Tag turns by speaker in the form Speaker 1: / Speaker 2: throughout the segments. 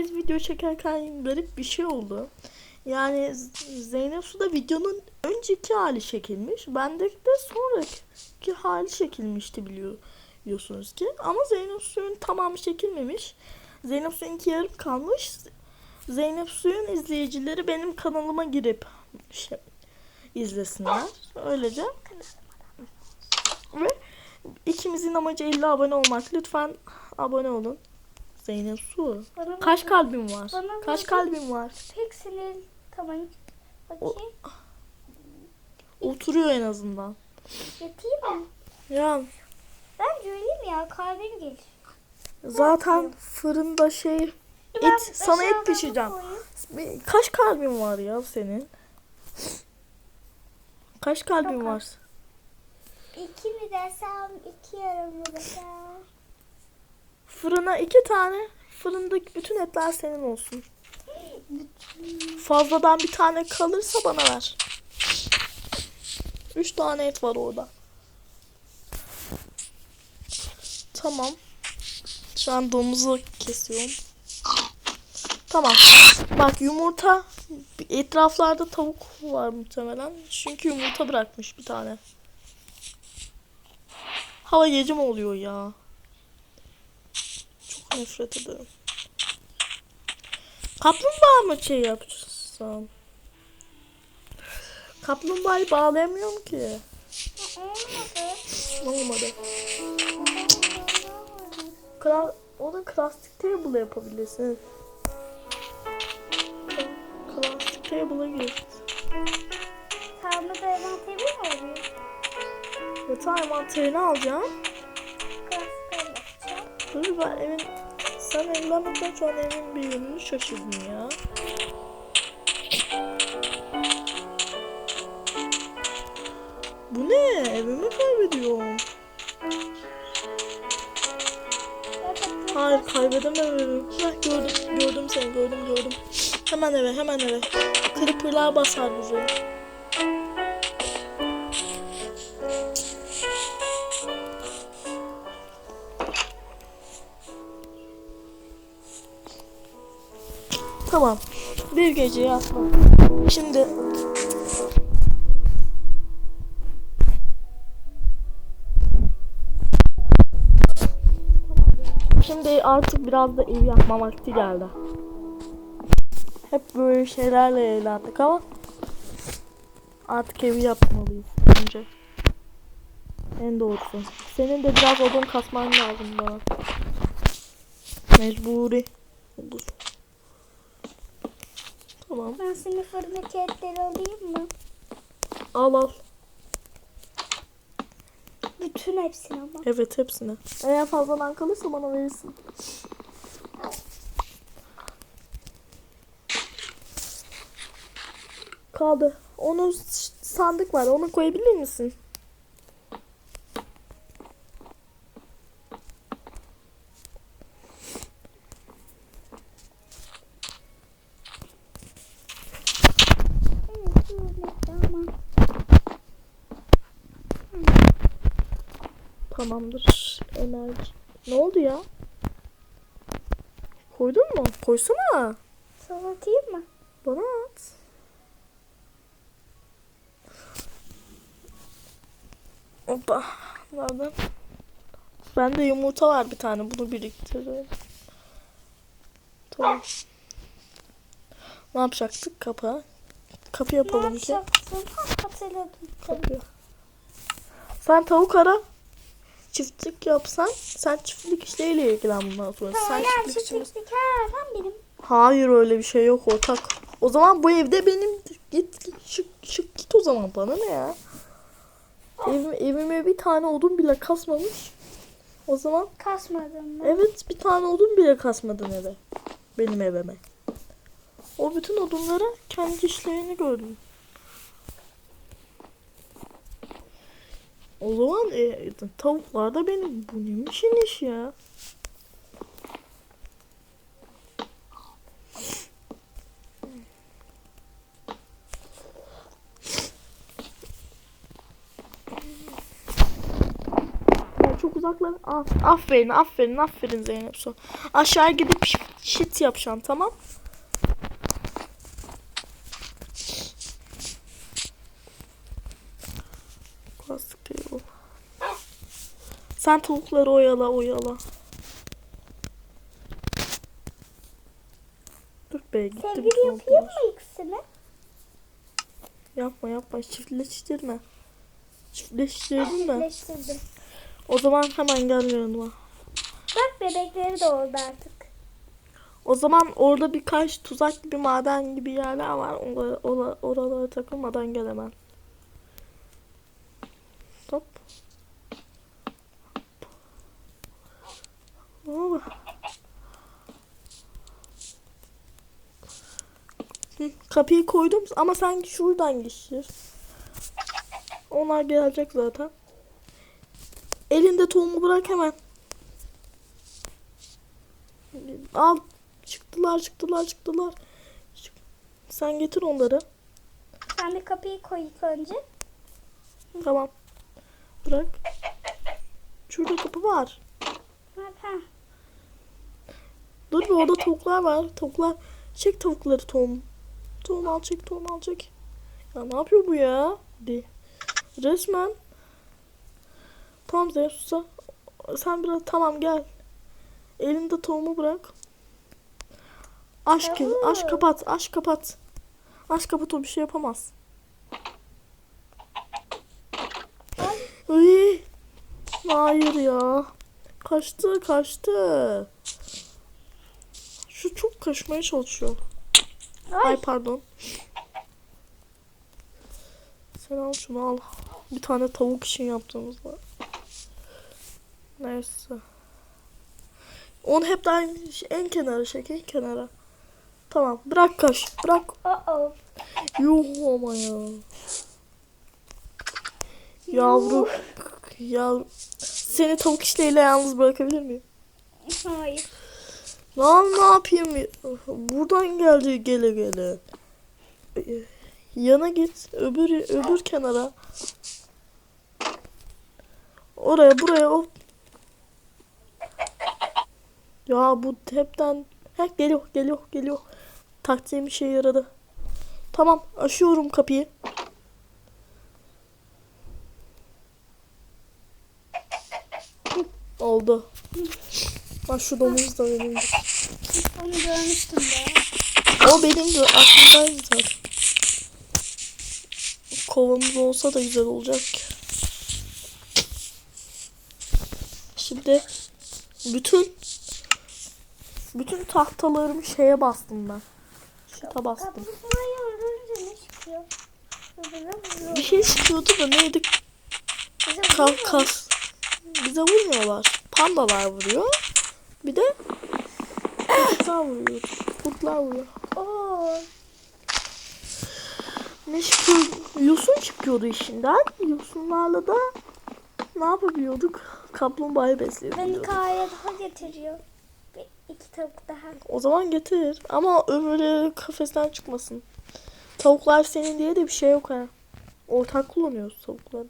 Speaker 1: Biz video çekerken garip bir şey oldu. Yani Zeynep Su'da videonun önceki hali çekilmiş. Bendeki de sonraki hali çekilmişti biliyor, biliyorsunuz ki. Ama Zeynep Su'nun tamamı çekilmemiş. Zeynep Su'nunki yarım kalmış. Zeynep Su'nun izleyicileri benim kanalıma girip şey, izlesinler. Öylece. Ve ikimizin amacı 50 abone olmak. Lütfen abone olun. Zeynep Su.
Speaker 2: Bana
Speaker 1: Kaç kalbim var?
Speaker 2: Bana
Speaker 1: Kaç
Speaker 2: bak.
Speaker 1: kalbim var?
Speaker 2: Pek sinir. Tamam. Bakayım.
Speaker 1: Oturuyor en azından.
Speaker 2: Yatayım mı?
Speaker 1: Ya
Speaker 2: Bence öleyim ya. Kalbim gelir.
Speaker 1: zaten fırında şey
Speaker 2: Ben
Speaker 1: et sana et pişireceğim.
Speaker 2: koyayım.
Speaker 1: Kaç kalbin var ya senin? Kaç kalbin
Speaker 2: Çok
Speaker 1: var?
Speaker 2: İki mi desem, iki yarım mı desem?
Speaker 1: Fırına iki tane. Fırındaki bütün etler senin olsun. Fazladan bir tane kalırsa bana ver. Üç tane et var orada. Tamam. Şu an domuzu kesiyorum. Tamam. Bak yumurta etraflarda tavuk var muhtemelen. Çünkü yumurta bırakmış bir tane. Hava gece mi oluyor ya? Nefret ederim. Kaplumbağa mı şey yapsam? Kaplumbağayı bağlayamıyorum ki.
Speaker 2: Olmadı.
Speaker 1: Olmadı. Kra onu plastik table yapabilirsin. Plastik table'a gir.
Speaker 2: Kalma dayanatayım mı oluyor?
Speaker 1: Yatağı envanterini alacağım. Dur ben evin... Sen evlenmeden şu an evin bir yönünü şaşırdın ya. Bu ne? Evimi kaybediyorum. Hayır kaybedemem evimi. Heh, gördüm, gördüm seni, gördüm, gördüm. Hemen eve, hemen eve. Creeper'lar basar bizi. Tamam. Bir gece yatmam. Şimdi Şimdi artık biraz da ev yapma vakti geldi. Hep böyle şeylerle eğlendik ama artık evi yapmalıyız bence. En doğrusu. Senin de biraz odun kasman lazım bana. Mecburi. Olur. Tamam.
Speaker 2: Ben senin fırındaki etleri alayım mı?
Speaker 1: Al al.
Speaker 2: Bütün hepsini ama.
Speaker 1: Evet hepsini. Eğer fazladan kalırsa bana verirsin. Kaldı. Onu sandık var. Onu koyabilir misin? Tamamdır. Enerji. Ne oldu ya? Koydun mu? Koysana.
Speaker 2: Sana atayım mı?
Speaker 1: Bana at. Hoppa. Nereden? Bende yumurta var bir tane. Bunu biriktiriyorum. Tamam. Ne yapacaktık? Kapı. Kapı
Speaker 2: Ne
Speaker 1: yapalım ki.
Speaker 2: yapacaksın? Ha, hatırladım.
Speaker 1: Kapı. Sen tavuk ara. Çiftlik yapsan sen çiftlik işleriyle ilgilen bundan sonra. Sen çiftlik
Speaker 2: çiftlik her adam benim.
Speaker 1: Hayır öyle bir şey yok ortak. O zaman bu evde benim git git çık çık git o zaman bana ne ya? Evim, evime bir tane odun bile kasmamış. O zaman
Speaker 2: Kasmadım mı?
Speaker 1: evet bir tane odun bile kasmadın eve. Benim evime. O bütün odunlara kendi işlerini gördüm. O zaman e, tavuklar da benim. Bu neymiş iş ya? Çok uzaklar. Ah, aferin, aferin, aferin Zeynep Su. Aşağı gidip shit yapacağım tamam? Plastik table. Sen tavukları oyala oyala. Dur be gitti
Speaker 2: Sevgili yapayım mı ikisini?
Speaker 1: Yapma yapma çiftleştirme. Çiftleştirdin mi?
Speaker 2: Birleştirdim.
Speaker 1: O zaman hemen gel yanıma.
Speaker 2: Bak bebekleri de oldu artık.
Speaker 1: O zaman orada birkaç tuzak gibi maden gibi yerler var. Oralara, oralara, takılmadan gelemem. Hop. Hı, Kapıyı koydum ama sen şuradan geçir. Onlar gelecek zaten. Elinde tohumu bırak hemen. Al. Çıktılar çıktılar çıktılar. Çık- Sen getir onları.
Speaker 2: Sen de kapıyı koy ilk önce.
Speaker 1: Tamam. Bırak. Şurada kapı var.
Speaker 2: Ha, ha.
Speaker 1: Dur bir orada tavuklar var. Tavuklar. Çek tavukları tohum. Tohum al çek tohum al çek. Ya ne yapıyor bu ya? De. Resmen. Tamam Zeus'a. Sen biraz tamam gel. Elinde tohumu bırak. Aç
Speaker 2: Tamam.
Speaker 1: kapat, aç kapat. Aç kapat o bir şey yapamaz. Ay. Hayır ya. Kaçtı, kaçtı. Çok kaçmaya çalışıyor. Ay,
Speaker 2: Ay.
Speaker 1: pardon. Sen al şunu al. Bir tane tavuk için yaptığımız var. Neyse. Onu hep daha en kenara çek, en kenara. Tamam, bırak kaş, bırak. Yuh ama ya. Yavru, yavru. Seni tavuk işleriyle yalnız bırakabilir miyim?
Speaker 2: Hayır.
Speaker 1: Lan ne yapayım? Buradan geldi gele gele. Yana git. Öbür öbür kenara. Oraya buraya o. Ya bu hepten Heh, geliyor geliyor geliyor. Taktiğim işe yaradı. Tamam aşıyorum kapıyı. Oldu. Bak şu domuz da benim.
Speaker 2: Onu görmüştüm ben.
Speaker 1: O benim de aklımdaydı zaten. Kovamız olsa da güzel olacak. Şimdi bütün bütün tahtalarımı şeye bastım ben. Şita bastım. Bir şey çıkıyordu da neydi?
Speaker 2: Bize
Speaker 1: Ka
Speaker 2: vuruyor.
Speaker 1: kas. Bize vurmuyorlar. Pandalar vuruyor. Bir de kurtlar vuruyor. Kurtlar vuruyor.
Speaker 2: Oo.
Speaker 1: Ne çıkıyor? Yosun çıkıyordu işinden. Yosunlarla da ne yapabiliyorduk? Kaplumbağayı
Speaker 2: Beni
Speaker 1: besleyebiliyorduk.
Speaker 2: kahveye daha getiriyor. Bir, iki tavuk daha.
Speaker 1: O zaman getir. Ama ömürleri kafesten çıkmasın. Tavuklar senin diye de bir şey yok ha. Ortak kullanıyoruz tavukları.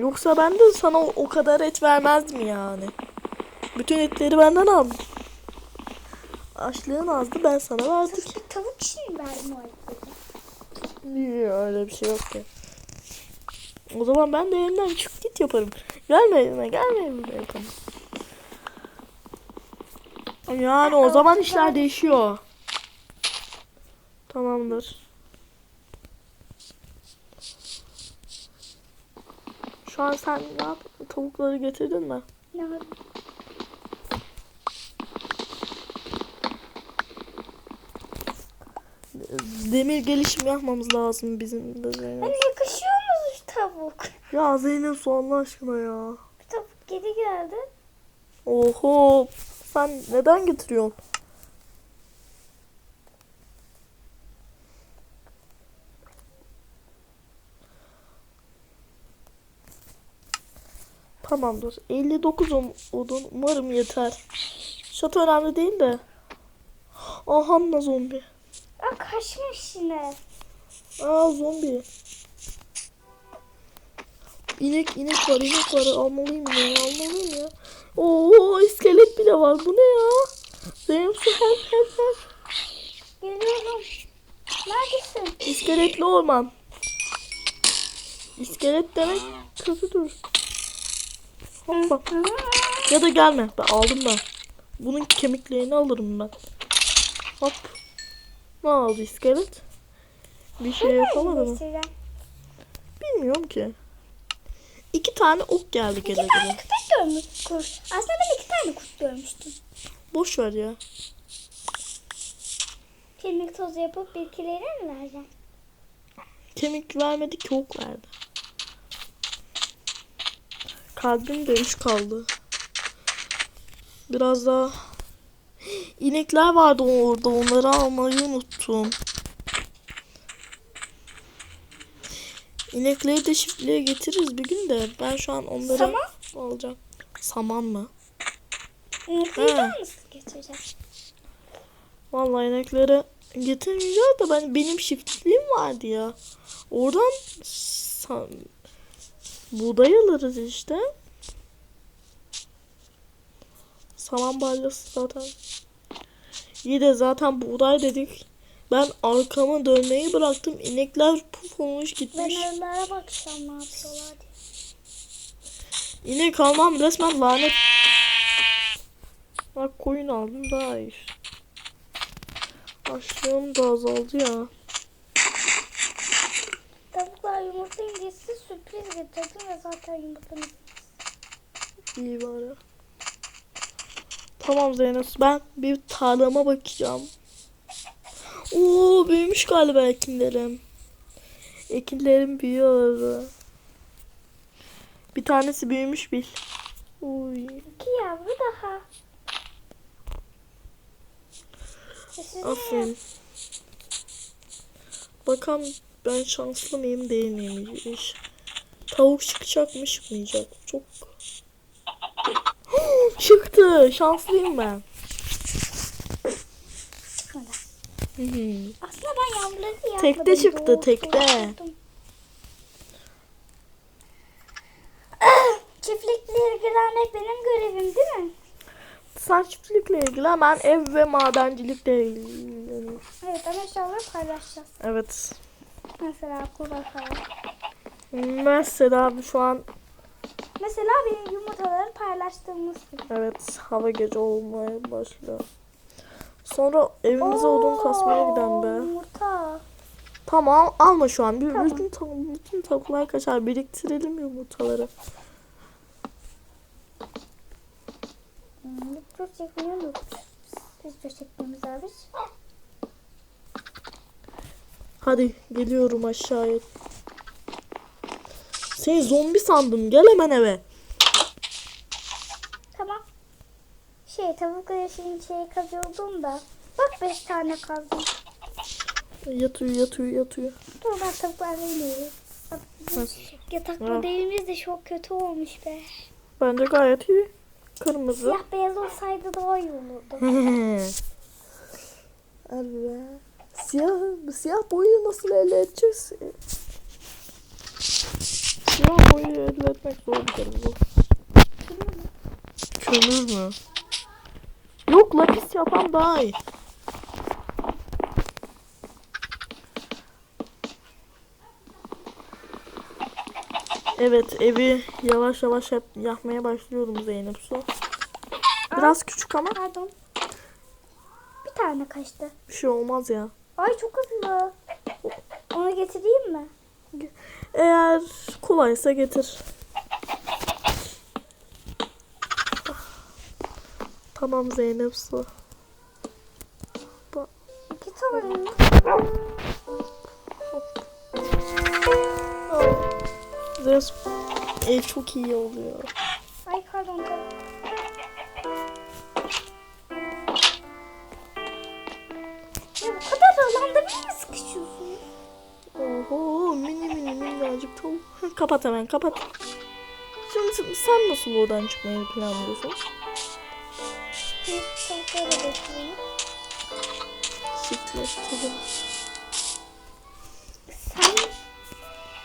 Speaker 1: Yoksa ben de sana o, o kadar et vermezdim yani. Bütün etleri benden aldın. Açlığın azdı ben sana verdim.
Speaker 2: Bir tavuk için mi verdim o etleri?
Speaker 1: Niye öyle bir şey yok ki. O zaman ben de elimden çık git yaparım. Gelme evime gelme evime yaparım. Yani o zaman işler değişiyor. Tamamdır. Şu an sen ne yap? Tavukları getirdin mi?
Speaker 2: Ne?
Speaker 1: Demir gelişim yapmamız lazım bizim de Zeynep.
Speaker 2: Hani yakışıyor mu şu tavuk?
Speaker 1: Ya Zeynep su Allah aşkına ya.
Speaker 2: Bir tavuk geri geldi.
Speaker 1: Oho. Sen neden getiriyorsun? Tamamdır. 59 um- odun umarım yeter. Çok önemli değil de. Aha ne zombi.
Speaker 2: Aa kaçmış yine.
Speaker 1: Aa zombi. İnek inek var inek var almalıyım ya almalıyım ya. Oo iskelet bile var. Bu ne ya? Zeynep su help help help.
Speaker 2: Geliyorum. Neredesin?
Speaker 1: İskeletli orman. İskelet demek kötüdür. Hoppa. Ya da gelme. Ben aldım ben. Bunun kemiklerini alırım ben. Hop. Ne oldu iskelet? Bir şey yapamadı mı? Bilmiyorum ki. İki tane ok geldi gele
Speaker 2: İki tane. Kurt. Aslında ben iki tane kurt görmüştüm.
Speaker 1: Boş ver ya.
Speaker 2: Kemik tozu yapıp bitkileri mi vereceksin?
Speaker 1: Kemik vermedi ki ok verdi. Kalbim de üç kaldı. Biraz daha İnekler vardı orada onları almayı unuttum. İnekleri de çiftliğe getiririz bir gün de ben şu an onları
Speaker 2: Saman?
Speaker 1: alacağım. Saman mı?
Speaker 2: Da nasıl getireceğiz?
Speaker 1: Vallahi inekleri getirmeyeceğiz de ben benim çiftliğim vardı ya. Oradan buğday alırız işte. Saman balyası zaten. İyi de zaten buğday dedik. Ben arkamı dönmeyi bıraktım. İnekler puf olmuş
Speaker 2: Ben
Speaker 1: gitmiş.
Speaker 2: arılara bakacağım ne yapıyorlar diye.
Speaker 1: İnek almam resmen lanet. Bak koyun aldım daha iyi. Açlığım da azaldı ya.
Speaker 2: Diye size sürpriz getirdim ve zaten yumurtlamış.
Speaker 1: İyi bari. Tamam Zeynep ben bir tarlama bakacağım. Oo büyümüş galiba ekinlerim. Ekinlerim büyüyor. Bir tanesi büyümüş bil. Uy.
Speaker 2: İki yavru daha.
Speaker 1: Aferin. Bakalım ben şanslı mıyım değil miyim? hiç? Tavuk çıkacak mı çıkmayacak? Çok çıktı. Şanslıyım ben. Hı hı.
Speaker 2: Aslında ben yapmadım.
Speaker 1: Tekte çıktı,
Speaker 2: doğurdum,
Speaker 1: tekte.
Speaker 2: Çiftlikle ilgilenmek benim görevim değil mi?
Speaker 1: Sen çiftlikle ilgilen ben ev ve madencilikle ilgileniyorum.
Speaker 2: Evet ama eşyaları paylaşacağız.
Speaker 1: Evet.
Speaker 2: Mesela kurbağa falan.
Speaker 1: Mesela şu an
Speaker 2: Mesela benim yumurtaları paylaştığımız gibi.
Speaker 1: evet hava gece olmaya başlıyor. Sonra evimize odun kasmaya giden be.
Speaker 2: Yumurta.
Speaker 1: Tamam alma şu an. Bir, bütün, tav- bütün tavuklar kaçar. Biriktirelim yumurtaları.
Speaker 2: Hmm, Video çekmeyi unuttuk. Video çekmemiz lazım.
Speaker 1: Hadi geliyorum aşağıya. Seni zombi sandım. Gel hemen eve.
Speaker 2: Tamam. Şey tavuklar için şey kazıyordum da. Bak beş tane kazdım.
Speaker 1: Yatıyor yatıyor yatıyor.
Speaker 2: Dur ben tavuklarla bu Yatak modelimiz de çok kötü olmuş be.
Speaker 1: Bence gayet iyi. Kırmızı.
Speaker 2: Siyah beyaz olsaydı daha iyi olurdu.
Speaker 1: evet. Siyah, siyah boyu nasıl elde edeceğiz? Siyah boyu elde etmek zor bir kere bu. Kömür mü? Yok lapis yapan daha iyi. Evet evi yavaş yavaş yap yapmaya başlıyorum Zeynep Su. Biraz küçük ama
Speaker 2: Pardon. Bir tane kaçtı.
Speaker 1: bir şey olmaz ya.
Speaker 2: Ay çok hızlı. Onu getireyim mi?
Speaker 1: Eğer kolaysa getir. Tamam Zeynep Su.
Speaker 2: İki tane mi?
Speaker 1: Zeynep Ev çok iyi oluyor. Kapat hemen kapat. Şimdi sen- sen nasıl oradan çıkmayı planlıyorsun? Çiftleştirelim.
Speaker 2: Sen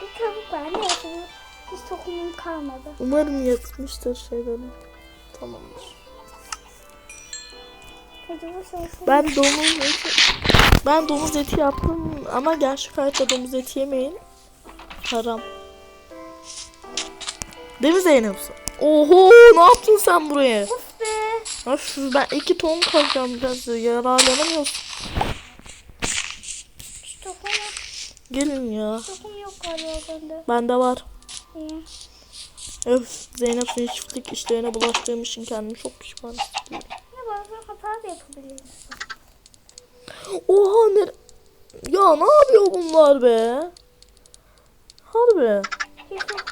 Speaker 2: bir tavuk var ne yapıyor? Hiç tohumum kalmadı.
Speaker 1: Umarım yatmıştır şeylerim. Tamamdır. Ben domuz eti ben domuz eti yaptım ama gerçek hayatta domuz eti yemeyin. Haram. Değil mi Zeynep? Oho ne yaptın sen buraya?
Speaker 2: Of be.
Speaker 1: Öf, ben iki ton kalacağım biraz yararlanamıyorsun.
Speaker 2: Yok.
Speaker 1: Gelin ya.
Speaker 2: Tokum yok galiba bende.
Speaker 1: Bende var.
Speaker 2: İyi.
Speaker 1: Öf Zeynep seni çiftlik işlerine bulaştığım için kendimi çok pişman hissediyorum.
Speaker 2: Ya bazen hata da yapabiliriz.
Speaker 1: Oha ne... Ya ne yapıyor bunlar be? Harbi.
Speaker 2: Mu?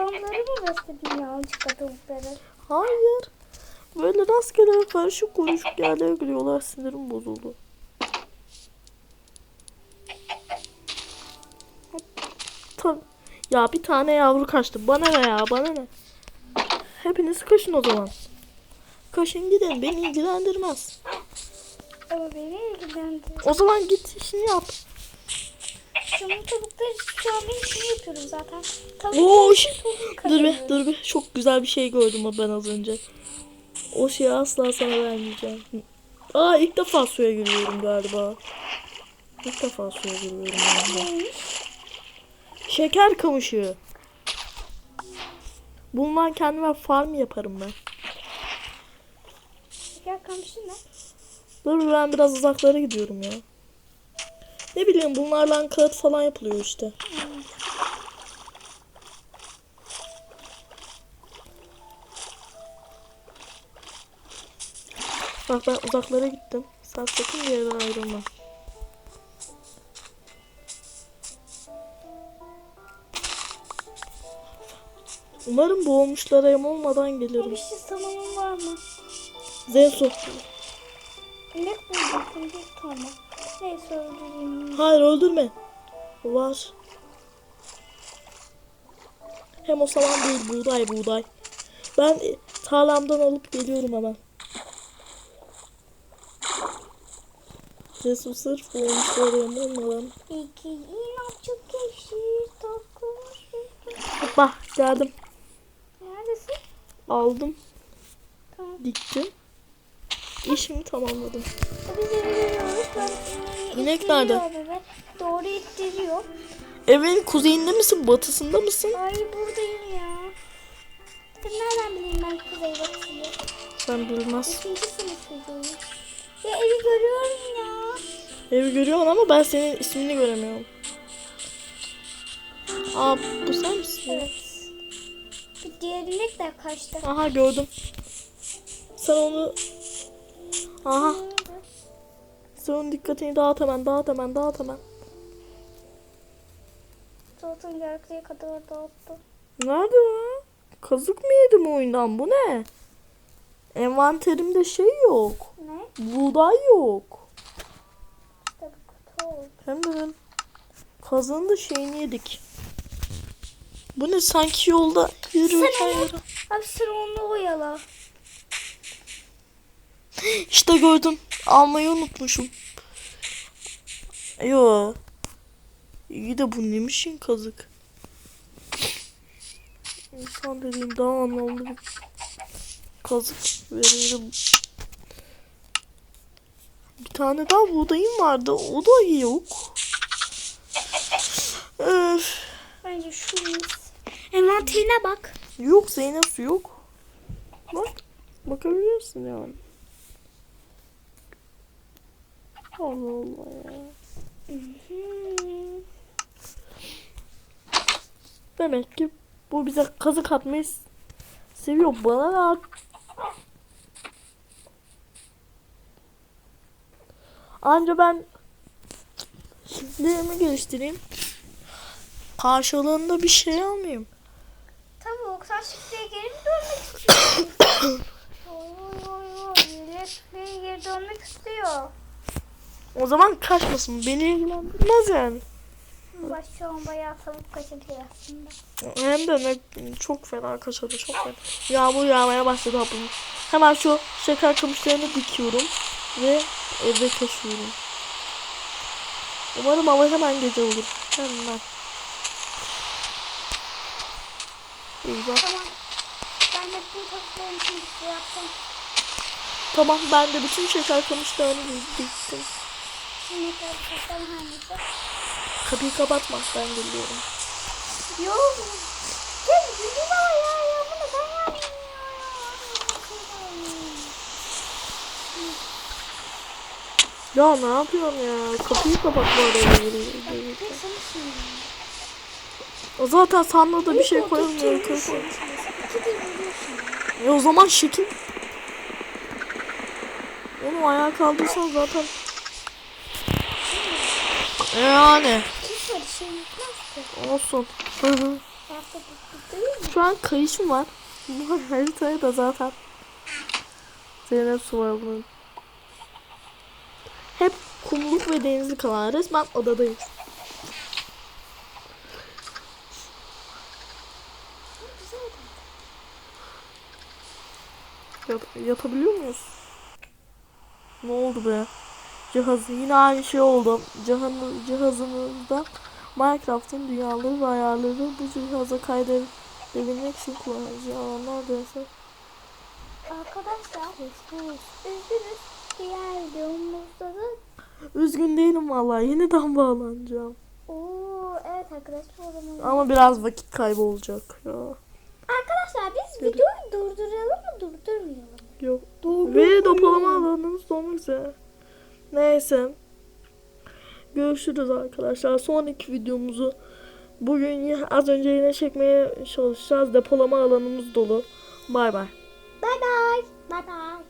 Speaker 2: Adamları mı besledin ya azıcık tavukları?
Speaker 1: Hayır. Böyle rastgele karışık kuruşuk yerlere giriyorlar. Sinirim bozuldu. Tabii. Ya bir tane yavru kaçtı. Bana ne ya bana ne? Hepiniz kaşın o zaman. Kaşın gidin. Beni ilgilendirmez.
Speaker 2: Ama beni ilgilendirir.
Speaker 1: O zaman git işini yap.
Speaker 2: Şunun tavukları şu an benim için yapıyorum zaten. Tavuk
Speaker 1: Oo, şey- Dur be dur be. Çok güzel bir şey gördüm ben az önce. O şeyi asla sana vermeyeceğim. Aa ilk defa suya giriyorum galiba. İlk defa suya giriyorum galiba. Şeker kamışı. Bundan kendime farm yaparım ben.
Speaker 2: Şeker kamışı ne?
Speaker 1: Dur ben biraz uzaklara gidiyorum ya. Ne bileyim bunlarla kağıt falan yapılıyor işte. Bak ben uzaklara gittim. Sen sakın bir yerden ayrılma. Umarım boğulmuşlara yem olmadan gelirim.
Speaker 2: Bir şey samanın var mı?
Speaker 1: Zensu.
Speaker 2: İnek buldum bir tane. Neyse öldüreyim.
Speaker 1: Hayır öldürme. Var. Hem o saman değil buğday buğday. Ben tarlamdan alıp geliyorum hemen. Cesur sırf olmuşlar olmadan.
Speaker 2: İki inatçı kişi takılmış.
Speaker 1: Hoppa geldim.
Speaker 2: Neredesin?
Speaker 1: Aldım.
Speaker 2: Tamam.
Speaker 1: Diktim. İşimi tamamladım.
Speaker 2: Biz. Ben
Speaker 1: İnek nerede?
Speaker 2: bebe. Doğru ittiriyor.
Speaker 1: Evin kuzeyinde misin batısında mısın?
Speaker 2: Ay buradayım ya. Nereden bileyim ben kuzey batıyı?
Speaker 1: Sen bilmez.
Speaker 2: İkinci sınıf çocuğuyum. Ya evi görüyorum ya.
Speaker 1: Evi görüyorsun ama ben senin ismini göremiyorum. Aa bu sen misin?
Speaker 2: Evet. Bir diğer inek de kaçtı.
Speaker 1: Aha gördüm. Sen onu... Aha onun dikkatini dağıt hemen dağıt hemen dağıt hemen.
Speaker 2: Zaten gerektiği kadar dağıttı.
Speaker 1: Nerede o? Kazık mı yedim oyundan bu ne? Envanterimde şey yok.
Speaker 2: Ne?
Speaker 1: Buğday yok.
Speaker 2: İşte bu kutu oldu.
Speaker 1: Hem de ben kazığın da şeyini yedik. Bu ne sanki yolda yürürken yürü.
Speaker 2: Abi sen onu oyala.
Speaker 1: İşte gördüm. Almayı unutmuşum. Yo. İyi de bu neymişin kazık. İnsan dediğin daha anlamlı bir kazık veririm. Bir tane daha buğdayım vardı. O da yok. Öf.
Speaker 2: Bence şu mis. Envanterine bak.
Speaker 1: Yok Zeynep su yok. Bak. Bakabilirsin yani. Allah Allah ya. Demek ki bu bize kazık atmayı seviyor. Bana ne at- Anca ben şimdi geliştireyim. Karşılığında bir şey almayayım.
Speaker 2: Tavuk sen çiftliğe geri mi dönmek istiyorsun?
Speaker 1: O zaman kaçmasın. Beni ilgilendirmez yani.
Speaker 2: Baş şu an bayağı tavuk kaçırıyor aslında.
Speaker 1: Hem de ne çok fena kaçırdı çok fena. Yağmur yağmaya başladı hapım. Hemen şu şeker kamışlarını dikiyorum ve eve taşıyorum. Umarım hava hemen gece olur. Hemen. Bak.
Speaker 2: Tamam. Ben de için bir şey yaptım.
Speaker 1: Tamam ben de bütün şeker kamışlarını diktim.
Speaker 2: Şimdi karıştırdım her neyse.
Speaker 1: Kapıyı kapatma ben geliyorum.
Speaker 2: Yok. Gel var ya ya bunu ben ya.
Speaker 1: Ne yapıyorsun ya? Kapıyı kapat bu arada. Zaten sandığa da bir şey koyamıyorum.
Speaker 2: de yürüyorsun.
Speaker 1: E o zaman şekil. Onu ayağa kaldırsan zaten. Yani
Speaker 2: Hiç böyle şey
Speaker 1: olsun. Hı hı. Şu an kayışım var. Bu haritaya da zaten Zeynep su var bunun. Hep kumluk ve denizlik alan. Resmen adadayız. Yat yatabiliyor muyuz? Ne oldu be? Cihazı yine aynı şey oldu. Cihan cihazımızda Minecraft'ın dünyaları ve ayarları bu cihaza kaydedebilmek için kullanacağız. Neredeyse.
Speaker 2: Arkadaşlar üzgünüz. Diğer videomuzda da
Speaker 1: Üzgün değilim vallahi. Yeniden bağlanacağım.
Speaker 2: Oo evet arkadaşlar o zaman.
Speaker 1: Ama biraz vakit kaybı olacak ya.
Speaker 2: Arkadaşlar biz videoyu durduralım mı durdurmayalım mı?
Speaker 1: Yok. Ve depolama alanımız dolmak üzere. Neyse. Görüşürüz arkadaşlar. Sonraki videomuzu bugün az önce yine çekmeye çalışacağız. Depolama alanımız dolu. Bay bay.
Speaker 2: Bye bye. Bye bye.